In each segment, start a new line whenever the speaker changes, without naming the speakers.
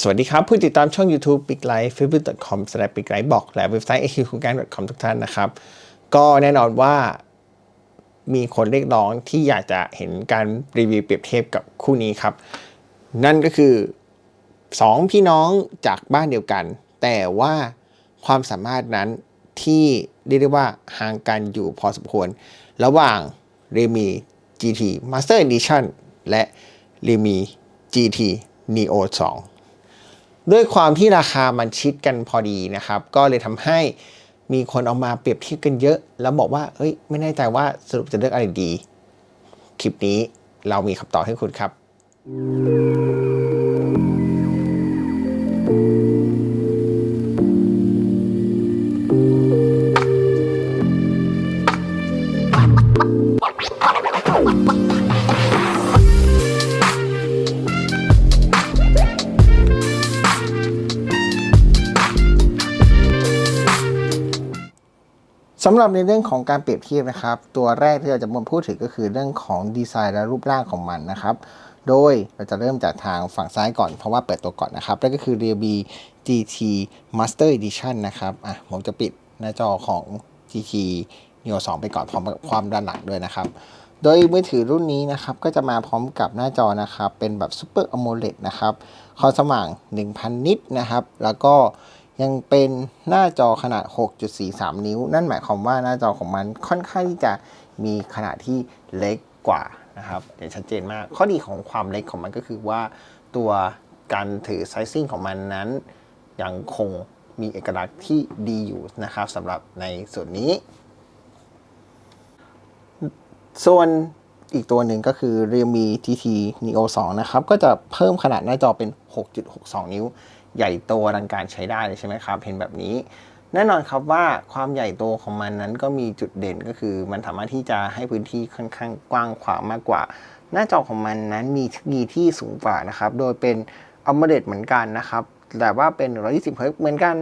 สวัสดีครับ ผู้ติดตามช่อง YouTube Big Life facebook.com s l a big life บอกและเว็บไซต์ a q c o g a n com ทุกท่านนะครับ ก็แน่นอนว่ามีคนเรียกร้องที่อยากจะเห็นการรีวิวเปรียบเทียบกับคู่นี้ครับ นั่นก็คือ 2 พี่น้องจากบ้านเดียวกัน แต่ว่าความสามารถนั้นที่เรียกได้ว่าห่างกันอยู่พอสมควร ระหว่างเรมี GT Master Edition และเรมี GT Neo 2 ด้วยความที่ราคามันชิดกันพอดีนะครับ ก็เลยทำให้มีคนเอามาเปรียบเทียบกันเยอะ แล้วบอกว่าเอ้ย ไม่แน่ใจว่าสรุปจะเลือกอะไรดี คลิปนี้เรามีคำตอบให้คุณครับ สำหรับในเรื่องของการเปรียบเทียบนะครับ ตัวแรกที่เราจะมาพูดถึงก็คือเรื่องของดีไซน์และรูปร่างของมันนะครับ โดยเราจะเริ่มจากทางฝั่งซ้ายก่อนเพราะว่าเปิดตัวก่อนนะครับนั่นก็คือ Realme GT Master Edition นะครับอะผมจะปิดหน้าจอของ GT Neo 2 ไปก่อนพร้อมกับความด้านหลังด้วยนะครับ โดยมือถือรุ่นนี้นะครับ ก็จะมาพร้อมกับหน้าจอนะครับ เป็นแบบ Super AMOLED นะครับความสว่าง 1,000 นิตนะครับ แล้วก็ ยังเป็นหน้าจอขนาด 6.43 นิ้ว นั่นหมายความว่าหน้าจอของมันค่อนข้างที่จะมีขนาดที่เล็กกว่านะครับเห็นชัดเจนมาก ข้อดีของความเล็กของมันก็คือว่า ตัวการถือไซซิ่งของมันนั้น ยังคงมีเอกลักษณ์ที่ดีอยู่นะครับสำหรับในส่วนนี้ ส่วนอีกตัวหนึ่งก็คือ Realme GT Neo 2 นะครับ ก็จะเพิ่มขนาดหน้าจอเป็น 6.62 นิ้ว ใหญ่โตอลังการใช้ได้เลยใช่ไหมครับ เห็นแบบนี้ แน่นอนครับว่าความใหญ่โตของมันนั้นก็มีจุดเด่นก็คือ มันสามารถที่จะให้พื้นที่ค่อนข้างกว้างขวางมากกว่า หน้าจอของมันนั้นมีเทคโนโลยีที่สูงกว่านะครับ โดยเป็น AMOLED เหมือนกันนะครับ แต่ว่าเป็น 120 Hz เหมือนกัน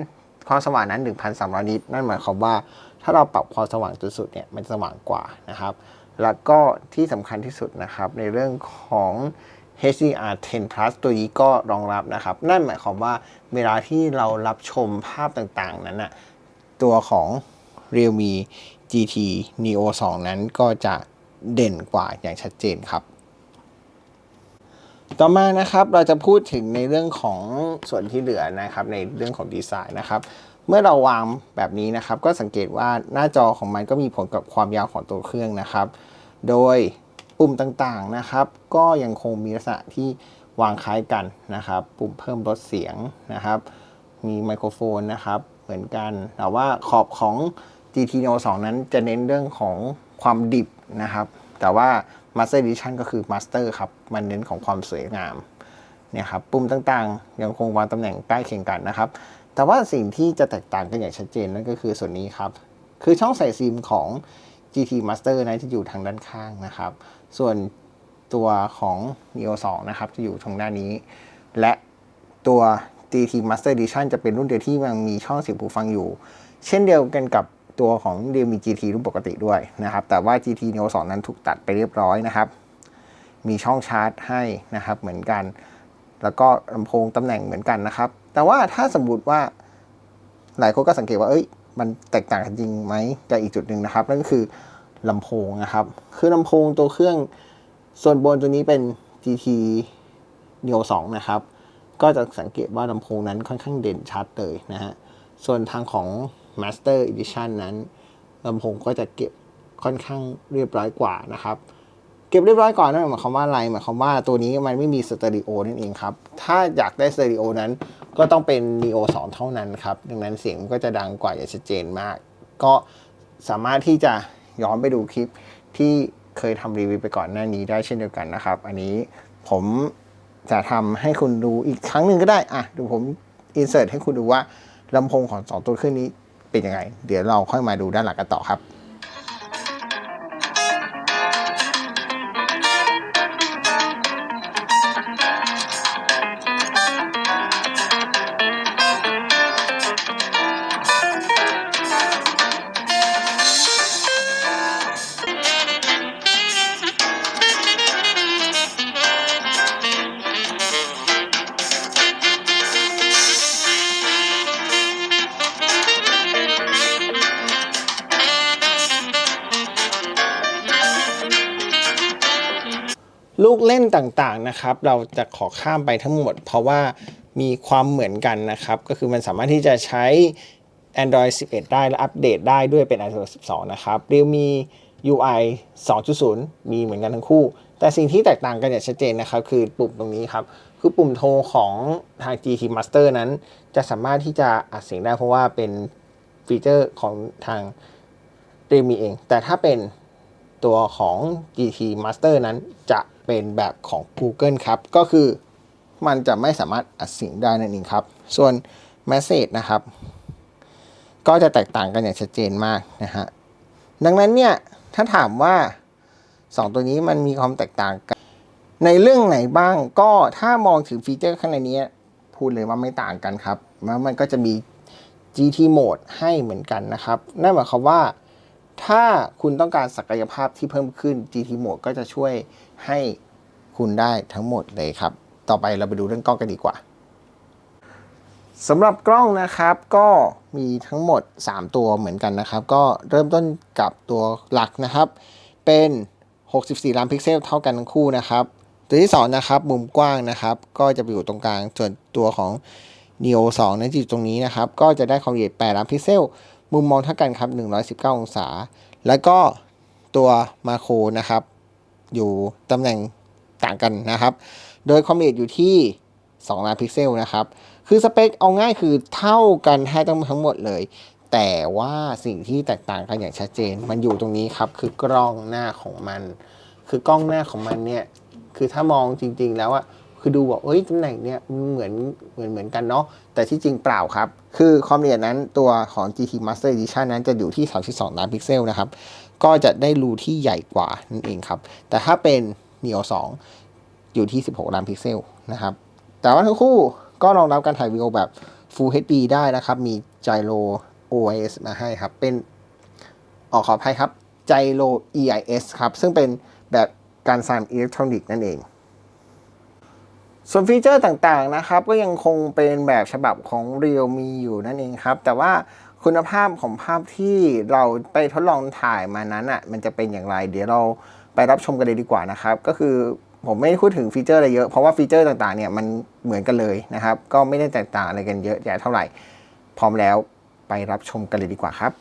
ความสว่างนั้น 1,300 นิตนั่นหมายความว่า ถ้าเราปรับความสว่างจนสุดเนี่ยมันสว่างกว่านะครับ แล้วก็ที่สำคัญที่สุดนะครับในเรื่องของ HDR 10 plus ตัวนี้ก็รองรับนะครับ นั่นหมายความว่าเวลาที่เรารับชมภาพต่างๆ นั้นนะตัวของ Realme GT Neo 2 นั้นก็จะเด่นกว่าอย่างชัดเจนครับ ต่อมานะครับเราจะพูดถึงในเรื่องของส่วนที่เหลือนะครับ ในเรื่องของดีไซน์นะครับ เมื่อเราวางแบบนี้นะครับ ก็สังเกตว่าหน้าจอของมันก็มีผลกับความยาวของตัวเครื่องนะครับ โดย ปุ่มต่างๆนะครับ ก็ยังคงมีลักษณะที่วางคล้ายกันนะครับ ปุ่มเพิ่มลดเสียงนะครับ มีไมโครโฟนนะครับเหมือนกัน แต่ว่าขอบของ GT Neo 2 นั้นจะเน้นเรื่องของความดิบนะครับ แต่ว่า Master Edition ก็คือ Master ครับ มันเน้นของความสวยงามเนี่ยครับปุ่มต่างๆ ยังคงวางตำแหน่งใกล้เคียงกันนะครับ แต่ว่าสิ่งที่จะแตกต่างกันอย่างชัดเจนนั่นก็คือส่วนนี้ครับ คือช่องใส่ซิมของ GT Master นะจะอยู่ทางด้านข้างนะครับ ส่วนตัวของ Neo 2 นะครับ จะอยู่ทางด้านนี้ และตัว GT Master Edition จะเป็นรุ่นเดียวที่ยังมีช่องเสียงหูฟังอยู่ เช่นเดียวกันกับตัวของ Realme GT รุ่นปกติด้วยนะครับ แต่ว่า GT Neo 2 นั้นถูกตัดไปเรียบร้อยนะครับ มีช่องชาร์จให้นะครับเหมือนกัน แล้วก็ลำโพงตำแหน่งเหมือนกันนะครับ แต่ว่าถ้าสมมติว่าหลายคนก็สังเกตว่าเอ้ยมันแตกต่างกันจริงไหมกับอีกจุดหนึ่งนะครับ นั่นก็คือ ลำโพงนะครับ คือลำโพงตัวเครื่องส่วนบนตัวนี้เป็น GT Neo 2 นะครับ ก็จะสังเกตว่าลำโพงนั้นค่อนข้างเด่นชัดเลยนะฮะ ส่วนทางของ Master Edition นั้นลำโพงก็จะเก็บค่อนข้างเรียบร้อยกว่านะครับ เก็บเรียบร้อยก่อนนั่นหมายความว่าอะไรหมายความว่าตัวนี้มันไม่มีสเตอริโอนั่นเองครับ ถ้าอยากได้สเตอริโอนั้นก็ต้องเป็น Neo 2 เท่านั้นครับ ดังนั้นเสียงก็จะดังกว่าอย่างชัดเจนมาก ก็สามารถที่จะ ย้อนไปดูคลิปที่เคยทำรีวิวไปก่อนหน้านี้ได้เช่นเดียวกันนะครับ อันนี้ผมจะทำให้คุณดูอีกครั้งหนึ่งก็ได้อะดูผมอินเสิร์ตให้คุณดูว่าลำโพงของสองตัวเครื่องนี้เป็นยังไง เดี๋ยวเราค่อยมาดูด้านหลังกันต่อครับ
ลู
กเล่นต่างๆนะครับ เราจะขอข้ามไปทั้งหมด เพราะว่ามีความเหมือนกันนะครับ ก็คือมันสามารถที่จะใช้ Android 11 ได้และอัปเดตได้ด้วยเป็น Android 12 นะครับ Realme UI 2.0 มีเหมือนกันทั้งคู่ แต่สิ่งที่แตกต่างกันอย่างชัดเจนนะครับ คือปุ่มตรงนี้ครับ คือปุ่มโทรของทาง GT Master นั้น จะสามารถที่จะอัดเสียงได้เพราะว่าเป็นฟีเจอร์ของทาง Realme เอง แต่ถ้าเป็นตัวของ GT Master นั้นจะ เป็นแบบของ Google ครับ ก็คือมันจะไม่สามารถอัดเสียงได้นั่นเองครับ ส่วน Message นะครับ ก็จะแตกต่างกันอย่างชัดเจนมากนะฮะ ดังนั้นเนี่ย ถ้าถามว่า 2 ตัวนี้มันมีความแตกต่างกัน ในเรื่องไหนบ้างก็ถ้ามองถึงฟีเจอร์ข้างในนี้ พูดเลยว่าไม่ต่างกันครับแล้วมันก็จะมี GT Mode ให้เหมือนกันนะครับ นั่นหมายความว่าถ้าคุณต้องการศักยภาพที่เพิ่มขึ้น GT Mode ก็จะช่วย ให้คุณได้ทั้งหมดเลยครับ ต่อไปเราไปดูเรื่องกล้องกันดีกว่าสำหรับกล้องนะครับก็มีทั้งหมด 3 ตัวเหมือนกันนะครับ ก็เริ่มต้นกับตัวหลักนะครับ เป็น 64 ล้านพิกเซลเท่ากันทั้งคู่นะครับ ตัวที่2นะครับมุมกว้างนะครับ ก็จะไปอยู่ตรงกลางส่วนตัวของ Neo 2นั้นจะอยู่ตรงนี้นะครับ ก็จะได้ความละเอียด 8 ล้านพิกเซล มุมมองเท่ากันครับ 119 องศา แล้วก็ตัวมาโครนะครับ อยู่ตำแหน่งต่างกันนะครับ โดยความละเอียดอยู่ที่ 2 ล้านพิกเซลนะครับ คือสเปคเอาง่ายคือเท่ากันแทบทั้งหมดเลย แต่ว่าสิ่งที่แตกต่างกันอย่างชัดเจน มันอยู่ตรงนี้ครับ คือกล้องหน้าของมัน คือกล้องหน้าของมันเนี่ย คือถ้ามองจริง ๆ แล้วอะคือดูว่าเอ้ยตำแหน่งเนี่ยมันเหมือนเหมือนเหมือนกันเนาะ แต่ที่จริงเปล่าครับ คือความละเอียดนั้นตัวของ GT Master Edition นั้นจะอยู่ที่ 32 ล้านพิกเซลนะครับ ก็จะได้รูที่ใหญ่กว่านั่นเองครับ แต่ถ้าเป็น Neo 2 อยู่ที่ 16 ล้านพิกเซลนะครับ แต่ว่าทั้งคู่ก็รองรับการถ่ายวิดีโอแบบ Full HD ได้นะครับ มี Gyro OIS มาให้ครับ เป็นออกขออภัยครับ Gyro EIS ครับ ซึ่งเป็นแบบการสั่นอิเล็กทรอนิกส์นั่นเองส่วนฟีเจอร์ต่างๆนะครับ ก็ยังคงเป็นแบบฉบับของ Realme อยู่นั่นเองครับ แต่ว่า คุณภาพของภาพที่เราไปทดลองถ่ายมานั้นอะมันจะเป็นอย่างไร เดี๋ยวเราไปรับชมกันเลยดีกว่านะครับ ก็คือผมไม่ได้พูดถึงฟีเจอร์อะไรเยอะ เพราะว่าฟีเจอร์ต่างๆเนี่ยมันเหมือนกันเลยนะครับ ก็ไม่ได้แตกต่างอะไรกันเยอะแยะเท่าไหร่ พร้อมแล้วไปรับชมกันเลยดีกว่าครับ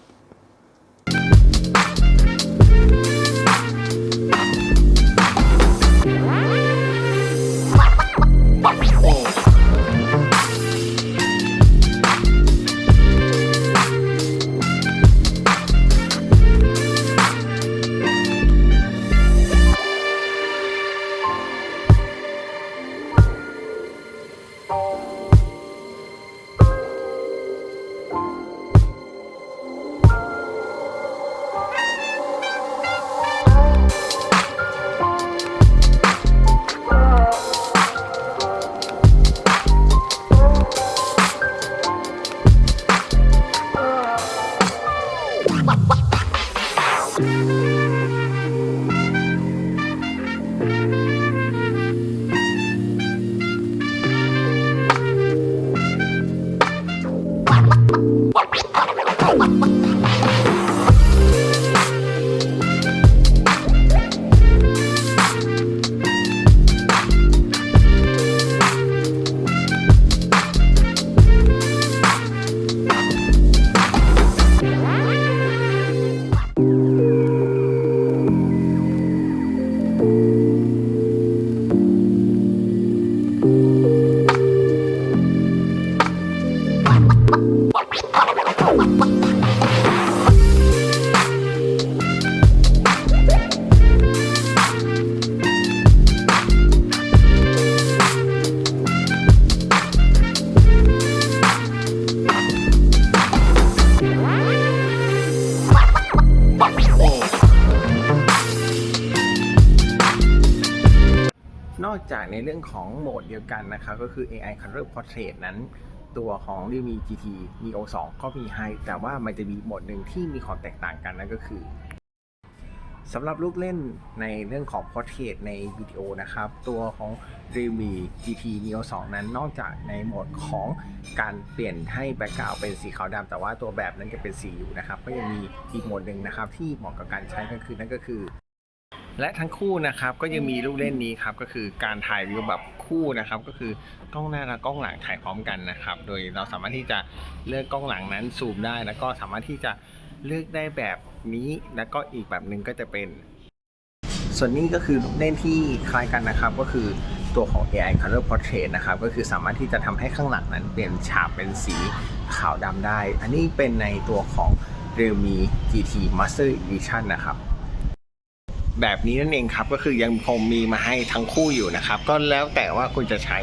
ของโหมดเดียวกันนะครับ ก็คือ AI Color Portrait นั้น ตัวของ Realme GT Neo 2 ก็มีให้ แต่ว่ามันจะมีโหมดหนึ่งที่มีความแตกต่างกันนั่นก็คือสำหรับลูกเล่นในเรื่องของ Portrait ในวิดีโอนะครับ ตัวของ Realme GT Neo 2 นั้นนอกจากในโหมดของการเปลี่ยนให้แบ็กกราวเป็นสีขาวดำแต่ว่าตัวแบบนั้นจะเป็นสีอยู่นะครับ ก็ยังมีอีกโหมดหนึ่งนะครับ ที่เหมาะกับการใช้ก็คือนั่นก็คือ และทั้งคู่นะครับก็ยังมีลูกเล่นนี้ครับก็คือการถ่ายวิวแบบคู่นะครับก็คือกล้องหน้าและกล้องหลังถ่ายพร้อมกันนะครับ โดยเราสามารถที่จะเลือกกล้องหลังนั้นซูมได้ แล้วก็สามารถที่จะเลือกได้แบบนี้แล้วก็อีกแบบหนึ่งก็จะเป็น ส่วนนี้ก็คือลูกเล่นที่คล้ายกันนะครับ ก็คือตัวของ AI Color Portrait นะครับก็คือสามารถที่จะทำให้ข้างหลังนั้นเปลี่ยนฉากเป็นสีขาวดำได้ อันนี้เป็นในตัวของ Realme GT Master Edition นะครับ แบบนี้นั่นเองครับก็คือยังคงมีมาให้ทั้งคู่อยู่นะครับ ก็แล้วแต่ว่าคุณจะใช้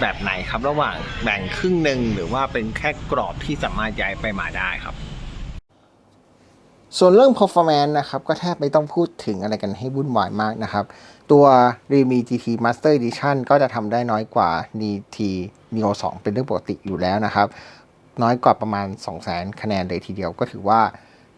แบบไหนครับ ระหว่างแบ่งครึ่งหนึ่งหรือว่าเป็นแค่กรอบที่สามารถย้ายไปมาได้ครับ ส่วนเรื่อง performance นะครับ ก็แทบไม่ต้องพูดถึงอะไรกันให้วุ่นวายมากนะครับ ตัว Realme GT Master Edition ก็จะทำได้น้อยกว่า DT Neo 2 เป็นเรื่องปกติอยู่แล้วนะครับ น้อยกว่าประมาณ 200,000 คะแนนเลยทีเดียวก็ถือว่า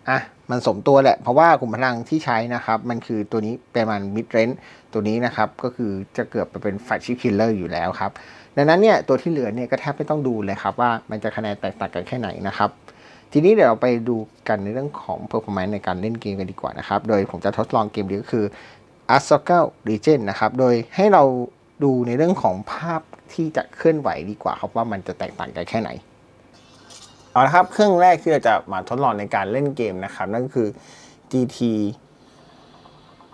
อะมันสมตัวแหละ เพราะว่าขุมพลังที่ใช้นะครับ มันคือตัวนี้เป็นมัน mid range ตัวนี้นะครับ ก็คือจะเกือบไปเป็น flagship killer อยู่แล้วครับ ดังนั้นเนี่ยตัวที่เหลือเนี่ยก็แทบไม่ต้องดูเลยครับ ว่ามันจะคะแนนแตกต่างกันแค่ไหนนะครับ ทีนี้เดี๋ยวเราไปดูกันในเรื่องของ performance ในการเล่นเกมกันดีกว่านะครับ โดยผมจะทดลองเกมนี้ก็คือ a s o k a Legend นะครับ โดยให้เราดูในเรื่องของภาพที่จะเคลื่อนไหวดีกว่าครับว่ามันจะแตกต่างกันแค่ไหน เอาละครับ เครื่องแรกที่เราจะมาทดลองในการเล่นเกมนะครับ นั่นก็คือ GT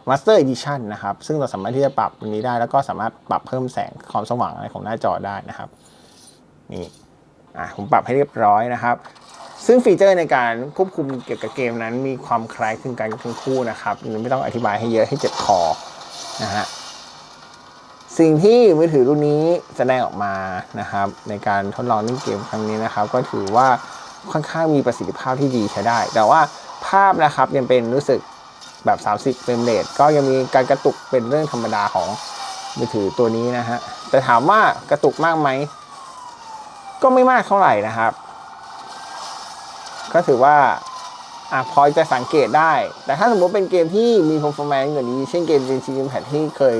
Master Edition นะครับ ซึ่งเราสามารถที่จะปรับตรงนี้ได้ แล้วก็สามารถปรับเพิ่มแสงความสว่างอะไรของหน้าจอได้นะครับ นี่อะผมปรับให้เรียบร้อยนะครับ ซึ่งฟีเจอร์ในการควบคุมเกี่ยวกับเกมนั้นมีความคล้ายคลึงกันทั้งคู่นะครับ ไม่ต้องอธิบายให้เยอะให้เจ็บคอนะฮะ สิ่งที่มือถือรุ่นนี้แสดงออกมานะครับ ในการทดลองเล่นเกมครั้งนี้นะครับ ก็ถือว่าค่อนข้างมีประสิทธิภาพที่ดีใช้ได้ แต่ว่าภาพนะครับยังเป็นรู้สึกแบบ 30เฟรมเรทก็ยังมีการกระตุกเป็นเรื่องธรรมดาของมือถือตัวนี้นะฮะแต่ถามว่ากระตุกมากไหมก็ไม่มากเท่าไหร่นะครับ ก็ถือว่าอพอจะสังเกตได้ แต่ถ้าสมมติเป็นเกมที่มี performance กว่านี้ เช่นเกม Genshin Impact ที่เคย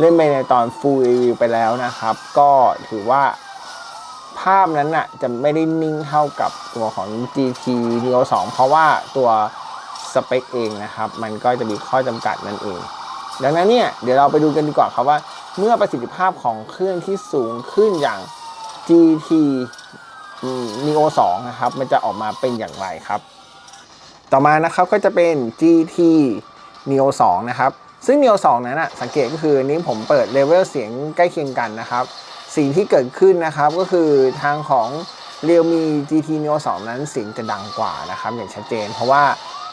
เล่นไปในตอน full review ไปแล้วนะครับ ก็ถือว่าภาพนั้นน่ะจะไม่ได้นิ่งเท่ากับตัวของ GT Neo 2 เพราะว่าตัวสเปคเองนะครับ มันก็จะมีข้อจำกัดนั่นเอง ดังนั้นเนี่ยเดี๋ยวเราไปดูกันดีกว่าครับว่า เมื่อประสิทธิภาพของเครื่องที่สูงขึ้นอย่าง GT Neo 2 นะครับ มันจะออกมาเป็นอย่างไรครับ ต่อมานะครับก็จะเป็น GT Neo 2 นะครับ ซึ่ง Neo 2 นั้นนะสังเกตก็คืออันนี้ผมเปิดเลเวลเสียงใกล้เคียงกันนะครับ สิ่งที่เกิดขึ้นนะครับก็คือทางของ Realme GT Neo 2 นั้นเสียงจะดังกว่านะครับอย่างชัดเจน เพราะว่า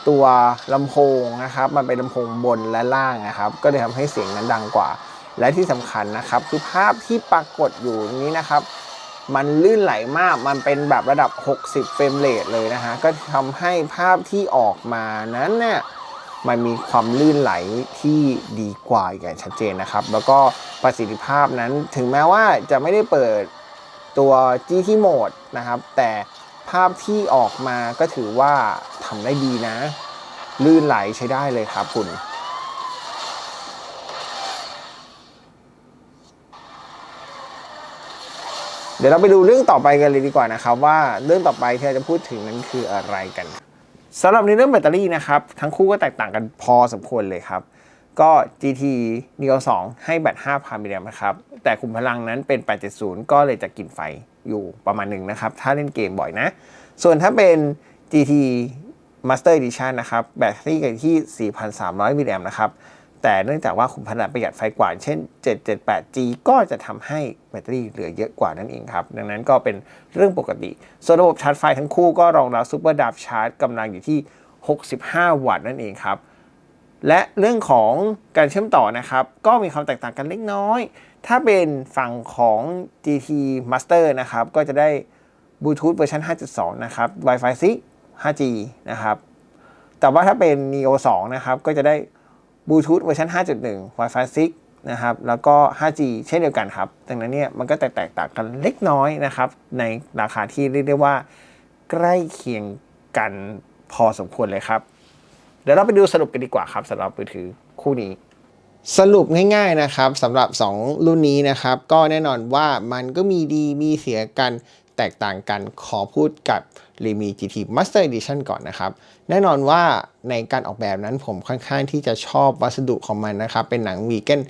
ตัวลำโพงนะครับมันเป็นลำโพงบนและล่างนะครับ ก็เลยทำให้เสียงนั้นดังกว่า และที่สำคัญนะครับ คือภาพที่ปรากฏอยู่นี้นะครับ มันลื่นไหลมากมันเป็นแบบระดับ 60 เฟรมเรทเลยนะฮะก็ทำให้ภาพที่ออกมานั้นเนี่ย มันมีความลื่นไหลที่ดีกว่าอย่างชัดเจนนะครับ แล้วก็ประสิทธิภาพนั้นถึงแม้ว่าจะไม่ได้เปิดตัว GT Mode นะครับ แต่ภาพที่ออกมาก็ถือว่าทำได้ดีนะ ลื่นไหลใช้ได้เลยครับคุณเดี๋ยวเราไปดูเรื่องต่อไปกันเลยดีกว่านะครับว่าเรื่องต่อไปที่เราจะพูดถึงนั้นคืออะไรกัน สำหรับในเรื่องแบตเตอรี่นะครับ ทั้งคู่ก็แตกต่างกันพอสมควรเลยครับ ก็ GT Neo 2 ให้แบต 5,000มิลลิแอมป์นะครับ แต่คุมพลังนั้นเป็น 870 ก็เลยจะกินไฟอยู่ประมาณหนึ่งนะครับ ถ้าเล่นเกมบ่อยนะ ส่วนถ้าเป็น GT Master Edition นะครับ แบตเตอรี่กันที่ 4,300มิลลิแอมป์นะครับ แต่เนื่องจากว่าคุมพลังประหยัดไฟกว่า เช่น 778G ก็จะททำให้แบตเตอรี่เหลือเยอะกว่านั่นเองครับ ดังนั้นก็เป็นเรื่องปกติ ส่วนระบบชาร์จไฟทั้งคู่ก็รองรับซูเปอร์ดับชาร์จกำลังอยู่ที่ 65 วัตต์นั่นเองครับ และเรื่องของการเชื่อมต่อนะครับ ก็มีความแตกต่างกันเล็กน้อย ถ้าเป็นฝั่งของ GT Master นะครับ ก็จะได้บลูทูธเวอร์ชัน5.2 นะครับ Wi-Fi 6 5G นะครับ แต่ว่าถ้าเป็น Neo 2 นะครับ ก็จะได้ บลูทูธเวอร์ชัน5.1 Wi-Fi 6 นะครับ แล้วก็ 5G เช่นเดียวกันครับ ดังนั้นเนี่ยมันก็แตกต่างกันเล็กน้อยนะครับ ในราคาที่เรียกได้ว่าใกล้เคียงกันพอสมควรเลยครับ เดี๋ยวเราไปดูสรุปกันดีกว่าครับสำหรับมือถือคู่นี้สรุปง่ายๆนะครับสำหรับ 2 รุ่นนี้นะครับ ก็แน่นอนว่ามันก็มีดีมีเสียกัน แตกต่างกันขอพูดกับ r e m i GT Master Edition ก่อนนะครับ แน่นอนว่าในการออกแบบนั้นผมค่อนข้างที่จะชอบวัสดุของมันนะครับ เป็นหนังวีแกน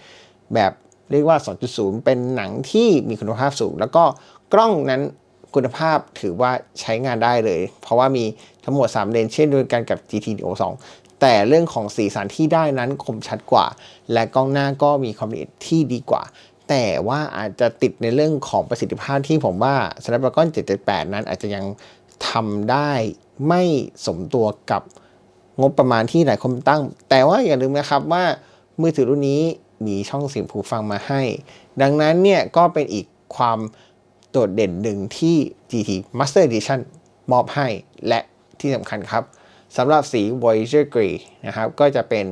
แบบเรียกว่า 2.0 เป็นหนังที่มีคุณภาพสูง แล้วก็กล้องนั้นคุณภาพถือว่าใช้งานได้เลย เพราะว่ามีทั้งหมด 3 เลนเช่นเดียวกันกับ GT Neo 2 แต่เรื่องของสีสันที่ได้นั้นคมชัดกว่า และกล้องหน้าก็มีความละเอียดที่ดีกว่า แต่ว่าอาจจะติดในเรื่องของประสิทธิภาพที่ผมว่า Snapdragon 778 นั้นอาจจะยังทำได้ไม่สมตัวกับงบประมาณที่หลายคนตั้ง แต่ว่าอย่าลืมนะครับว่ามือถือรุ่นนี้มีช่องเสียงหูฟังมาให้ ดังนั้นเนี่ยก็เป็นอีกความโดดเด่นหนึ่งที่ GT Master Edition มอบให้ และที่สำคัญครับสำหรับสี Voyager Grey นะครับ ก็จะเป็น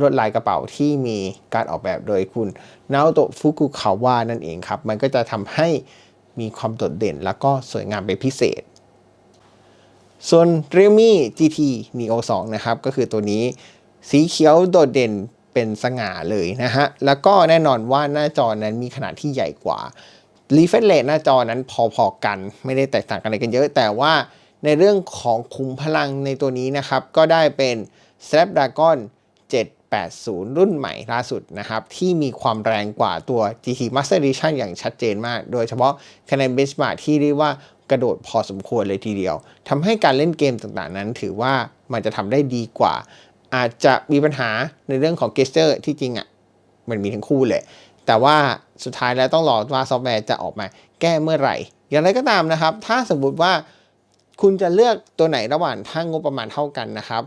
ลวดลายกระเป๋าที่มีการออกแบบโดยคุณนาโอโตะฟุกุคาวะนั่นเองครับ มันก็จะทำให้มีความโดดเด่น แล้วก็สวยงามเป็นพิเศษ ส่วน Realme GT Neo 2 นะครับ ก็คือตัวนี้สีเขียวโดดเด่นเป็นสง่าเลยนะฮะ แล้วก็แน่นอนว่าหน้าจอนั้นมีขนาดที่ใหญ่กว่า refresh rate หน้าจอนั้นพอๆกัน ไม่ได้แตกต่างกันอะไรกันเยอะ แต่ว่าในเรื่องของคุมพลังในตัวนี้นะครับ ก็ได้เป็น Snapdragon 80 รุ่นใหม่ล่าสุดนะครับ ที่มีความแรงกว่าตัว GT Master Edition อย่างชัดเจนมาก โดยเฉพาะคะแนน benchmark ที่เรียกว่ากระโดดพอสมควรเลยทีเดียว ทำให้การเล่นเกมต่างๆนั้น ถือว่ามันจะทำได้ดีกว่า อาจจะมีปัญหาในเรื่องของเกสเจอร์ที่จริงอะ่ะ มันมีทั้งคู่เลย แต่ว่าสุดท้ายแล้วต้องรอว่าซอฟต์แวร์จะออกมาแก้เมื่อไหร่ อย่างไรก็ตามนะครับ ถ้าสมมติว่าคุณจะเลือกตัวไหนระหว่างถ้างบประมาณเท่ากันนะครับ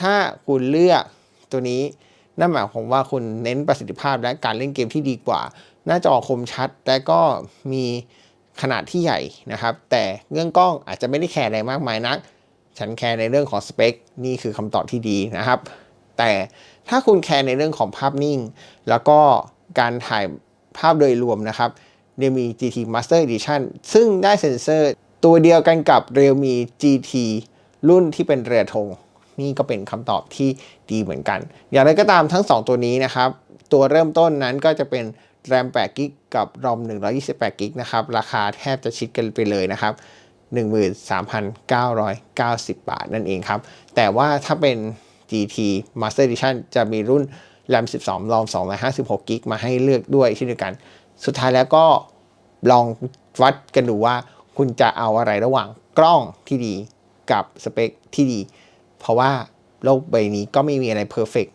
ถ้าคุณเลือก ตัวนี้นั่นหมายความว่าคุณเน้นประสิทธิภาพและการเล่นเกมที่ดีกว่า หน้าจอคมชัด และก็มีขนาดที่ใหญ่นะครับ แต่เรื่องกล้องอาจจะไม่ได้แคร์อะไรมากมายนัก ฉันแคร์ในเรื่องของสเปค นี่คือคำตอบที่ดีนะครับ แต่ถ้าคุณแคร์ในเรื่องของภาพนิ่ง แล้วก็การถ่ายภาพโดยรวมนะครับเรียมี GT Master Edition ซึ่งได้เซ็นเซอร์ตัวเดียวกันกับ Realme GT รุ่นที่เป็นเรือธง นี่ก็เป็นคำตอบที่ดีเหมือนกัน อย่างไรก็ตามทั้ง 2 ตัวนี้นะครับ ตัวเริ่มต้นนั้นก็จะเป็น RAM 8กิกกับ ROM 128กิกนะครับ ราคาแทบจะชิดกันไปเลยนะครับ 13,990 บาทนั่นเองครับ แต่ว่าถ้าเป็น GT Master Edition จะมีรุ่น RAM 12 ROM 256กิกมาให้เลือกด้วยเช่นเดียวกัน สุดท้ายแล้วก็ลองวัดกันดูว่าคุณจะเอาอะไรระหว่างกล้องที่ดีกับสเปคที่ดี เพราะว่าโลกใบนี้ก็ไม่มีอะไรเพอร์เฟก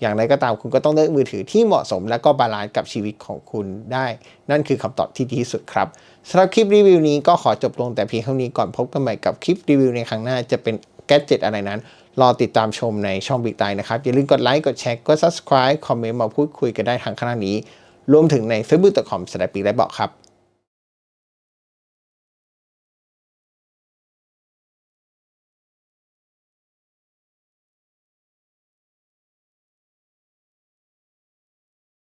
อย่างไรก็ตามคุณก็ต้องเลือกมือถือที่เหมาะสมและก็บาลานซ์กับชีวิตของคุณได้ นั่นคือคำตอบที่ดีที่สุดครับสำหรับคลิปรีวิวนี้ก็ขอจบลงแต่เพียงเท่านี้ก่อนพบกันใหม่กับคลิปรีวิวในครั้งหน้าจะเป็นแกจ็ตอะไรนั้น รอติดตามชมในช่องบิ๊กไตนะครับ อย่าลืมกดไลค์กดแชร์กด subscribe คอมเมนต์มาพูดคุยกันได้ทางข้างนี้ รวมถึงใน facebook.com สแลปปีและบอกครับ